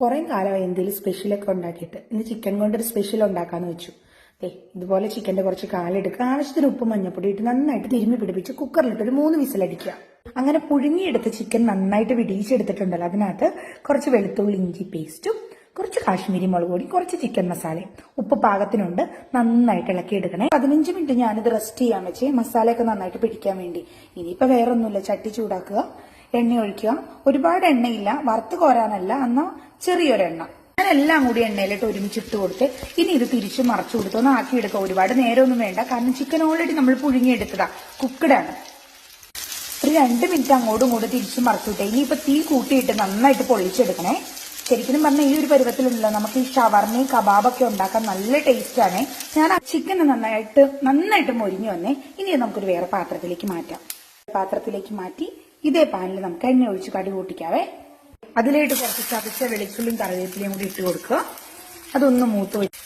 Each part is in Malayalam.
കുറേ കാലമായി എന്തെങ്കിലും സ്പെഷ്യലൊക്കെ ഉണ്ടാക്കിയിട്ട് ഇന്ന് ചിക്കൻ കൊണ്ടൊരു സ്പെഷ്യൽ ഉണ്ടാക്കാന്ന് വെച്ചു. ദേ ഇതുപോലെ ചിക്കന്റെ കുറച്ച് കാലെടുക്കുക ആവശ്യത്തിന് ഉപ്പ് മഞ്ഞപ്പൊടി ഇട്ട് നന്നായിട്ട് തിരുമ്മി പിടിപ്പിച്ച് കുക്കറിലിട്ട് ഒരു മൂന്ന് വിസിലടിക്കുക അങ്ങനെ പുഴുങ്ങിയെടുത്ത ചിക്കൻ നന്നായിട്ട് വിടിയിച്ചെടുത്തിട്ടുണ്ടല്ലോ. അതിനകത്ത് കുറച്ച് വെളുത്തുള്ളി ഇഞ്ചി പേസ്റ്റും കുറച്ച് കാശ്മീരി മുളക് പൊടി കുറച്ച് ചിക്കൻ മസാലയും ഉപ്പ് പാകത്തിനുണ്ട്. നന്നായിട്ട് ഇളക്കി എടുക്കണേ. പതിനഞ്ച് മിനിറ്റ് ഞാനിത് റെസ്റ്റ് ചെയ്യാൻ വെച്ച്. മസാലയൊക്കെ നന്നായിട്ട് പിടിക്കാൻ വേണ്ടി. ഇനിയിപ്പോ വേറെ ഒന്നുമില്ല ചട്ടി ചൂടാക്കുക. എണ്ണ ഒഴിക്കുക. ഒരുപാട് എണ്ണയില്ല. വറുത്ത് കോരാനല്ല. എന്നാ ചെറിയൊരെണ്ണ. ഞാനെല്ലാം കൂടി എണ്ണയിലിട്ട് ഒരുമിച്ചിട്ട് കൊടുത്ത് ഇനി ഇത് തിരിച്ച് മറച്ചു കൊടുത്ത് ഒന്ന് ആക്കിയെടുക്കുക ഒരുപാട് നേരമൊന്നും വേണ്ട. കാരണം ചിക്കൻ ഓൾറെഡി നമ്മൾ പുഴുങ്ങിയെടുത്തതാ. കുക്കഡാണ് ഒരു രണ്ട് മിനിറ്റ് അങ്ങോട്ടും ഇങ്ങോട്ടും തിരിച്ച് ഇനി ഇപ്പൊ തീ കൂട്ടിയിട്ട് നന്നായിട്ട് പൊള്ളിച്ചെടുക്കണേ ശരിക്കും പറഞ്ഞാൽ ഈ ഒരു പരുവത്തിലുണ്ടല്ലോ. നമുക്ക് ഈ ഷവർമയും കബാബൊക്കെ ഉണ്ടാക്കാൻ നല്ല ടേസ്റ്റ് ആണ്. ഞാൻ ആ ചിക്കൻ നന്നായിട്ട് നന്നായിട്ട് മൊരിഞ്ഞു വന്നേ. ഇനി നമുക്കൊരു വേറെ പാത്രത്തിലേക്ക് മാറ്റാം. പാത്രത്തിലേക്ക് മാറ്റി ഇതേ പാനിൽ നമുക്ക് എണ്ണ ഒഴിച്ച് കടി കൂട്ടിക്കാവേ അതിലേക്ക് കുറച്ച് ചതച്ച വെളിച്ചുള്ളിയും കറിവേപ്പിലയും കൂടി ഇട്ട് കൊടുക്കുക. അതൊന്ന് മൂത്ത് വെച്ച്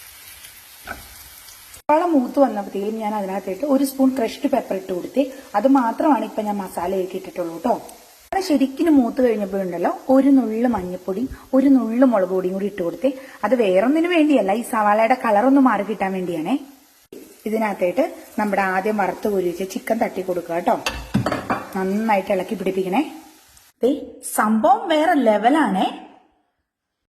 വളം മൂത്ത് വന്നപ്പോഴത്തേക്കും ഞാൻ അതിനകത്തേക്ക് ഒരു സ്പൂൺ ക്രഷ്ഡ് പെപ്പർ ഇട്ട് കൊടുത്തി അത് മാത്രമാണ് ഇപ്പൊ ഞാൻ മസാലയൊക്കെ ഇട്ടിട്ടുള്ളൂ കേട്ടോ അത് ശരിക്കും മൂത്ത് കഴിഞ്ഞപ്പോഴുണ്ടല്ലോ ഒരു നുള്ളു മഞ്ഞപ്പൊടിയും ഒരു നുള്ളു മുളക് പൊടിയും കൂടി ഇട്ട് കൊടുത്തി അത് വേറൊന്നിനു വേണ്ടിയല്ല ഈ സവാളയുടെ കളർ ഒന്ന് മാറി കിട്ടാൻ വേണ്ടിയാണേ. ഇതിനകത്തേട്ട് നമ്മുടെ ആദ്യം വറുത്ത് കുരുവിച്ച് ചിക്കൻ തട്ടി കൊടുക്കുക കേട്ടോ നന്നായിട്ട് ഇളക്കി പിടിപ്പിക്കണേ. സംഭവം വേറെ ലെവലാണേ